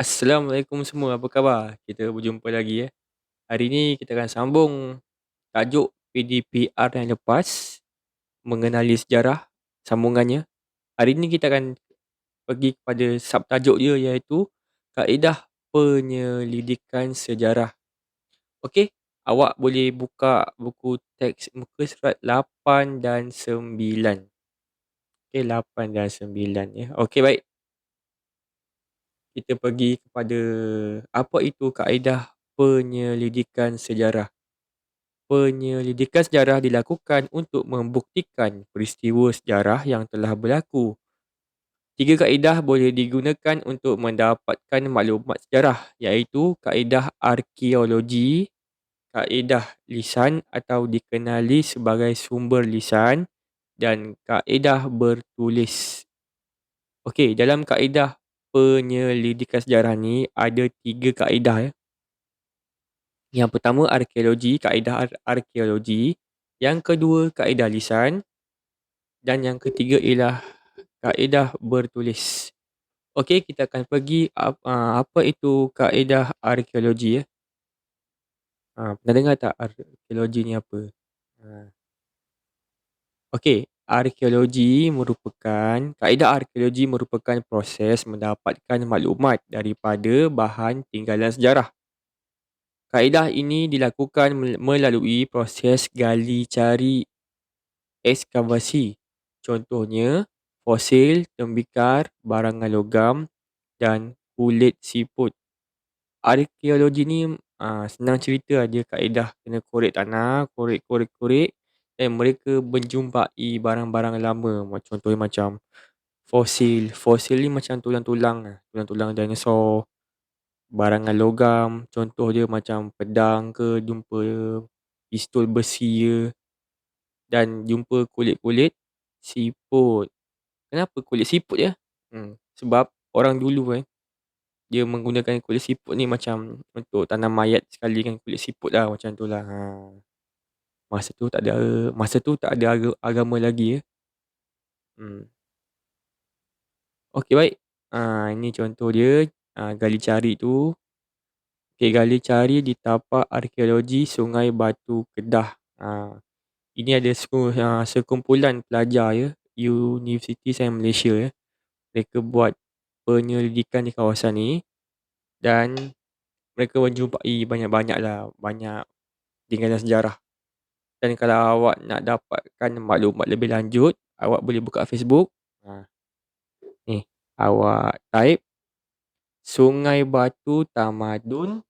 Assalamualaikum semua, apa khabar? Kita berjumpa lagi eh. Hari ni kita akan sambung tajuk PDPR yang lepas, mengenali sejarah sambungannya. Hari ni kita akan pergi kepada subtajuk dia iaitu kaedah penyelidikan sejarah. Okey, awak boleh buka buku teks muka surat 8 dan 9. Okey, 8 dan 9 ya. Okey, baik. Kita pergi kepada apa itu kaedah penyelidikan sejarah. Penyelidikan sejarah dilakukan untuk membuktikan peristiwa sejarah yang telah berlaku. Tiga kaedah boleh digunakan untuk mendapatkan maklumat sejarah iaitu kaedah arkeologi, kaedah lisan atau dikenali sebagai sumber lisan dan kaedah bertulis. Okey, dalam kaedah penyelidikan sejarah ni ada tiga kaedah ya. Yang pertama arkeologi, kaedah arkeologi. Yang kedua kaedah lisan dan yang ketiga ialah kaedah bertulis. Okey, kita akan pergi apa itu kaedah arkeologi ya. Ha, pernah dengar tak arkeologi ni apa? Ha. Okey, arkeologi merupakan kaedah arkeologi merupakan proses mendapatkan maklumat daripada bahan tinggalan sejarah. Kaedah ini dilakukan melalui proses gali cari ekskavasi. Contohnya fosil, tembikar, barangan logam dan kulit siput. Arkeologi ni aa, senang cerita dia kaedah kena korek tanah, korek dan mereka menjumpai barang-barang lama. Contohnya macam fosil. Fosil ni macam tulang-tulang, tulang-tulang dinosaur. Barangan logam, contoh dia macam pedang ke, jumpa pistol besi ke dan jumpa kulit-kulit siput. Kenapa kulit siput ya? Hmm, sebab orang dulu eh dia menggunakan kulit siput ni macam untuk tanam mayat sekali kan kulit siput lah macam tu lah. Ha. Masa tu tak ada masa tu tak ada agama lagi ya. Hmm. Okey baik. Ha, ini contoh dia ha, gali cari tu. Okey, gali cari di tapak arkeologi Sungai Batu Kedah. Ha, ini ada ha, sekumpulan pelajar ya Universiti Sains Malaysia ya. Mereka buat penyelidikan di kawasan ni dan mereka menjumpai banyak-banyak lah banyak tinggalan sejarah. Dan kalau awak nak dapatkan maklumat lebih lanjut, awak boleh buka Facebook. Ha. Ni, awak type Sungai Batu Tamadun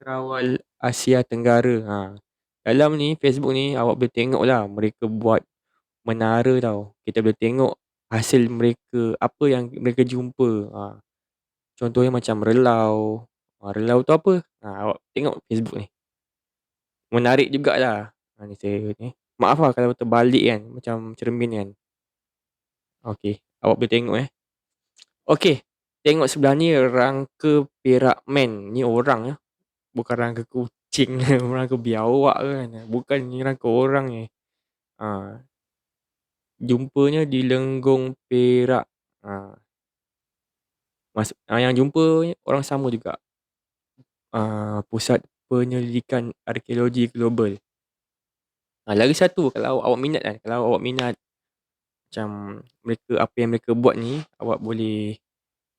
Terawal Asia Tenggara. Ha. Dalam ni Facebook ni awak boleh tengok lah mereka buat menara tau. Kita boleh tengok hasil mereka apa yang mereka jumpa. Ha. Contohnya macam relau. Ha, relau tu apa? Ha, awak tengok Facebook ni. Menarik jugalah. Ha, ni saya ni. Maaf lah kalau terbalik kan. Macam cermin kan. Okey. Awak boleh tengok eh. Okey. Tengok sebelah ni rangka perak man. Ni orang ya. Bukan rangka kucing. rangka biawak kan. Bukan ni rangka orang ni. Ha. Jumpanya di Lenggong Perak. Ha. Mas, ha, yang jumpa orang sama juga. Ha, pusat penyelidikan arkeologi global. Ha, lagi satu kalau awak minat kan. Kalau awak minat macam mereka apa yang mereka buat ni. Awak boleh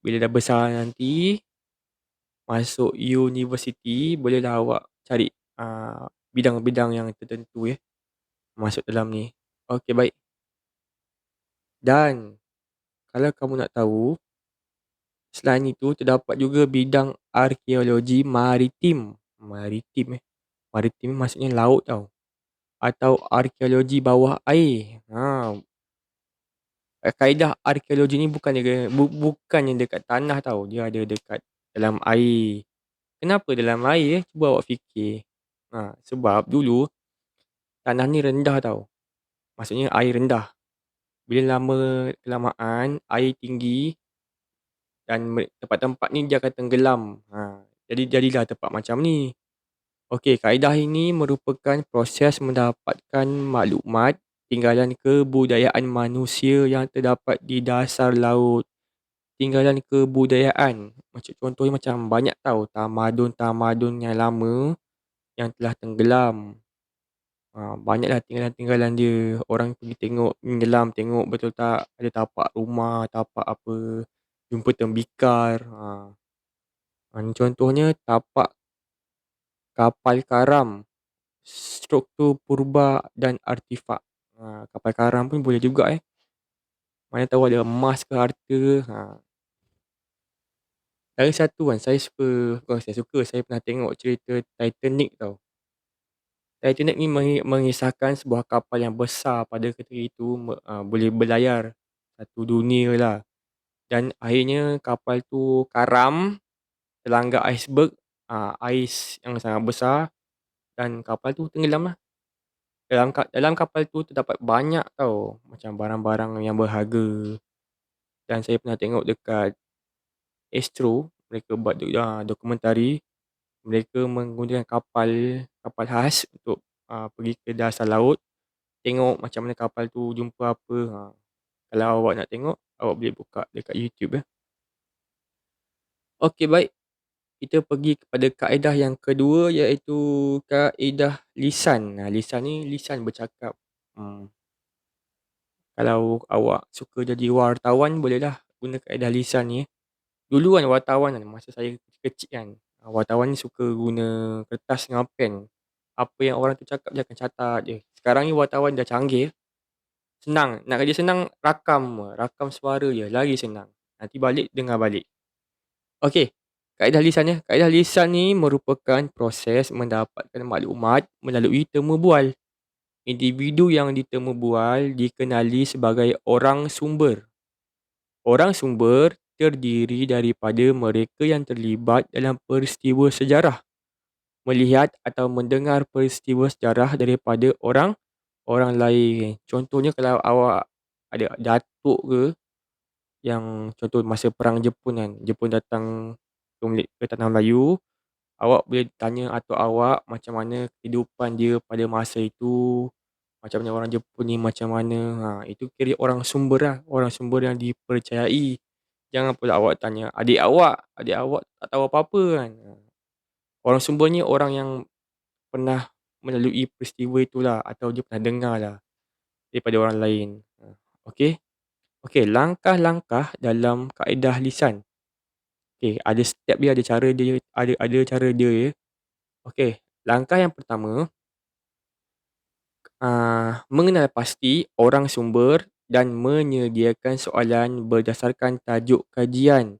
bila dah besar nanti masuk universiti bolehlah awak cari uh, bidang-bidang yang tertentu ya masuk dalam ni. Okey baik. Dan kalau kamu nak tahu selain itu terdapat juga bidang arkeologi maritim. Maritim eh. Maritim maksudnya laut tau. Atau arkeologi bawah air. Ha. Kaedah arkeologi ni bukan dia, bu, bukannya dekat tanah tau. Dia ada dekat dalam air. Kenapa dalam air eh? Cuba awak fikir. Ha, sebab dulu tanah ni rendah tau. Maksudnya air rendah. Bila lama kelamaan air tinggi dan tempat-tempat ni dia akan tenggelam. Ha, jadi jadilah tempat macam ni. Okey, kaedah ini merupakan proses mendapatkan maklumat tinggalan kebudayaan manusia yang terdapat di dasar laut tinggalan kebudayaan. Macam contohnya macam banyak tau tamadun-tamadun yang lama yang telah tenggelam. Ha, banyaklah tinggalan-tinggalan dia. Orang pergi tengok menyelam tengok betul tak ada tapak rumah, tapak apa, jumpa tembikar. Ha. Ha, contohnya tapak kapal karam, struktur purba dan artifak. Ha, kapal karam pun boleh juga eh. Mana tahu ada emas ke harta. Ha. Lagi satu kan saya suka, bukan saya suka, saya pernah tengok cerita Titanic tau. Titanic ni mengisahkan sebuah kapal yang besar pada ketika itu uh, boleh berlayar satu dunia lah. Dan akhirnya kapal tu karam, terlanggar iceberg, uh, ais yang sangat besar dan kapal tu tenggelam lah. Dalam, dalam kapal tu terdapat banyak tau macam barang-barang yang berharga. Dan saya pernah tengok dekat Astro, mereka buat uh, dokumentari mereka menggunakan kapal kapal khas untuk uh, pergi ke dasar laut tengok macam mana kapal tu jumpa apa ha. kalau awak nak tengok awak boleh buka dekat YouTube ya. Okey baik. Kita pergi kepada kaedah yang kedua iaitu kaedah lisan. Nah, lisan ni lisan bercakap. Hmm. Kalau awak suka jadi wartawan bolehlah guna kaedah lisan ni. Dulu kan wartawan kan masa saya kecil kan wartawan ni suka guna kertas dengan pen. Apa yang orang tu cakap dia akan catat je. Sekarang ni wartawan dah canggih. Senang. Nak kerja senang, rakam. Rakam suara je. Lagi senang. Nanti balik, dengar balik. Okey. Kaedah lisan ya. Kaedah lisan ni merupakan proses mendapatkan maklumat melalui temu bual. Individu yang ditemu bual dikenali sebagai orang sumber. Orang sumber terdiri daripada mereka yang terlibat dalam peristiwa sejarah. Melihat atau mendengar peristiwa sejarah daripada orang orang lain. Contohnya kalau awak ada datuk ke yang contoh masa perang Jepun kan. Jepun datang ke tanah Melayu. Awak boleh tanya atau awak macam mana kehidupan dia pada masa itu. Macam mana orang Jepun ni macam mana. Ha, itu kira orang sumber lah. Orang sumber yang dipercayai. Jangan pula awak tanya adik awak, adik awak tak tahu apa-apa kan. Orang sumber ni orang yang pernah melalui peristiwa itulah atau dia pernah dengar lah daripada orang lain. Okey. Okey, langkah-langkah dalam kaedah lisan. Okey, ada step dia, ada cara dia, ada ada cara dia ya. Okey, langkah yang pertama uh, mengenal pasti orang sumber dan menyediakan soalan berdasarkan tajuk kajian.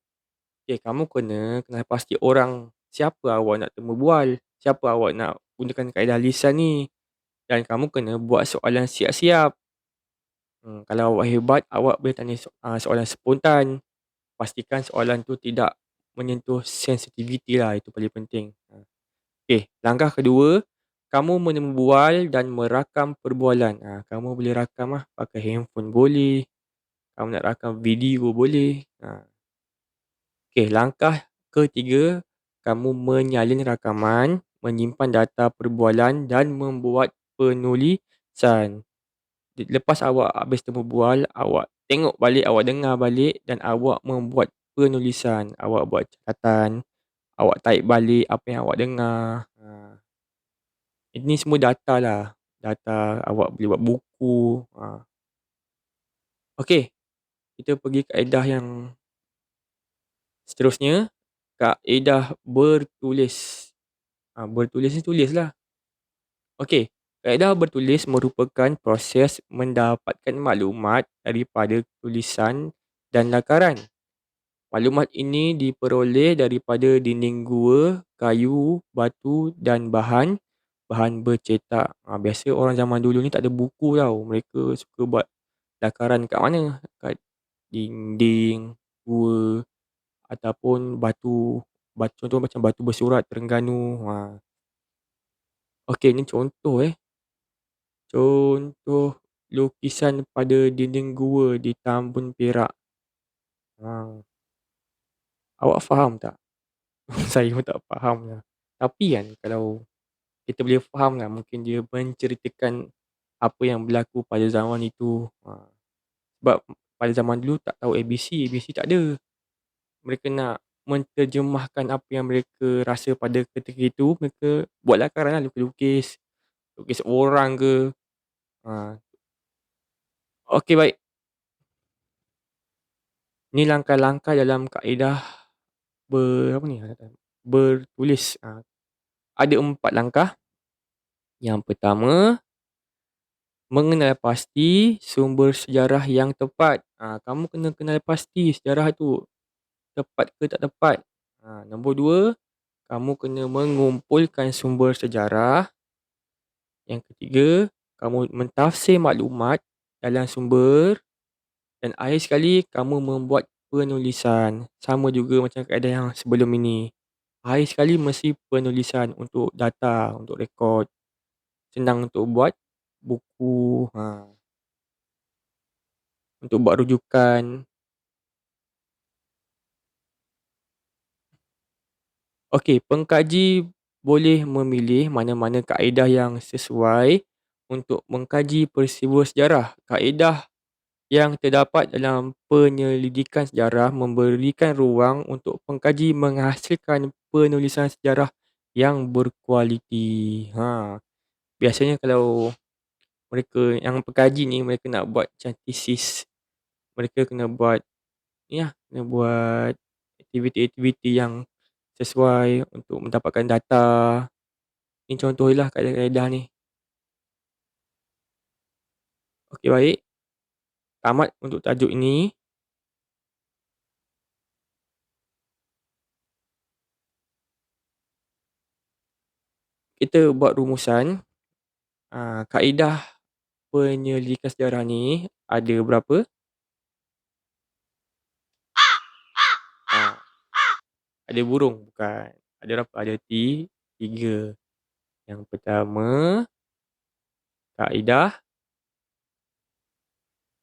Okay, kamu kena kenal pasti orang siapa awak nak temu bual, siapa awak nak gunakan kaedah lisan ni. Dan kamu kena buat soalan siap-siap. Hmm, kalau awak hebat, awak boleh tanya so- uh, soalan spontan. Pastikan soalan tu tidak menyentuh sensitiviti lah, itu paling penting. Okay, langkah kedua, kamu menemu bual dan merakam perbualan. Ha, kamu boleh rakam lah pakai handphone boleh. Kamu nak rakam video boleh. Ha. Okey, langkah ketiga, kamu menyalin rakaman, menyimpan data perbualan dan membuat penulisan. Lepas awak habis temu bual, awak tengok balik, awak dengar balik dan awak membuat penulisan. Awak buat catatan, awak type balik apa yang awak dengar. Ha. Ini semua data lah. Data awak boleh buat buku. Ha. Okey. Kita pergi kaedah yang seterusnya. Kaedah bertulis. Ha, bertulis ni tulis lah. Okey. Kaedah bertulis merupakan proses mendapatkan maklumat daripada tulisan dan lakaran. Maklumat ini diperoleh daripada dinding gua, kayu, batu dan bahan bahan bercetak. Ha, biasa orang zaman dulu ni tak ada buku tau. Mereka suka buat dakaran kat mana? Kat dinding, gua ataupun batu. batu contoh macam batu bersurat Terengganu. Ha. Okey, ni contoh eh. Contoh lukisan pada dinding gua di Tambun Perak. Ha. Awak faham tak? Saya pun tak faham lah. Tapi kan kalau kita boleh faham lah mungkin dia menceritakan apa yang berlaku pada zaman itu. Ha. Sebab pada zaman dulu tak tahu ABC, ABC tak ada. mereka nak menterjemahkan apa yang mereka rasa pada ketika itu, mereka buat lakaran lah, lukis-lukis, lukis orang ke. Ha. Okey, baik. Ni langkah-langkah dalam kaedah ber apa ni, bertulis. Ha. Ada empat langkah. Yang pertama, mengenal pasti sumber sejarah yang tepat. Ha, kamu kena kenal pasti sejarah tu tepat ke tak tepat. Ha, nombor dua, kamu kena mengumpulkan sumber sejarah. Yang ketiga, kamu mentafsir maklumat dalam sumber. Dan akhir sekali, kamu membuat penulisan. Sama juga macam kaedah yang sebelum ini. Akhir sekali mesti penulisan untuk data, untuk rekod. Senang untuk buat buku. Ha. Untuk buat rujukan. Okey, pengkaji boleh memilih mana-mana kaedah yang sesuai untuk mengkaji peristiwa sejarah. Kaedah yang terdapat dalam penyelidikan sejarah memberikan ruang untuk pengkaji menghasilkan penulisan sejarah yang berkualiti. Ha. Biasanya kalau mereka yang pengkaji ni mereka nak buat macam thesis. Mereka kena buat lah, kena buat aktiviti-aktiviti yang sesuai untuk mendapatkan data. Ni contoh je lah kaedah-kaedah ni. Okey, baik. Tamat untuk tajuk ini. Kita buat rumusan. Ha, kaedah penyelidikan sejarah ni ada berapa? Ha. Ada burung? Bukan. Ada berapa? Ada ti tiga. Yang pertama, kaedah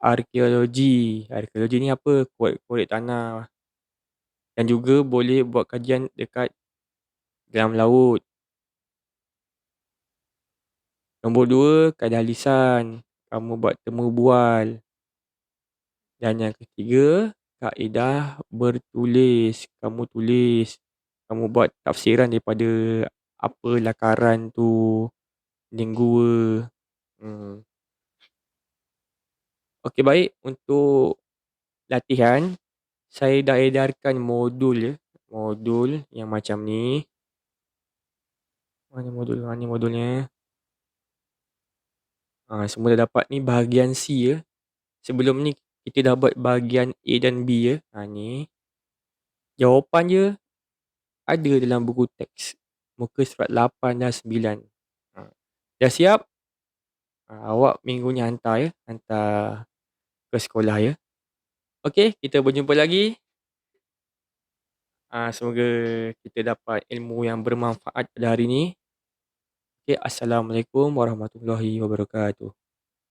arkeologi. Arkeologi ni apa? Korek-korek tanah. Dan juga boleh buat kajian dekat dalam laut. Nombor dua, kaedah lisan. Kamu buat temu bual. Dan yang ketiga, kaedah bertulis. Kamu tulis. Kamu buat tafsiran daripada apa lakaran tu. Lingua. Hmm. Okey, baik. Untuk latihan, saya dah edarkan modul ya. Modul yang macam ni. Mana modul? Mana modulnya? Ha, semua dah dapat ni bahagian C ya. Sebelum ni kita dah buat bahagian A dan B ya. Ha, ni. Jawapan dia ada dalam buku teks. Muka surat 8 dan 9. Ha. Dah siap? Ha, awak minggu ni hantar ya. Hantar ke sekolah ya. Okey, kita berjumpa lagi. Ha, semoga kita dapat ilmu yang bermanfaat pada hari ini. Okay, Assalamualaikum warahmatullahi wabarakatuh.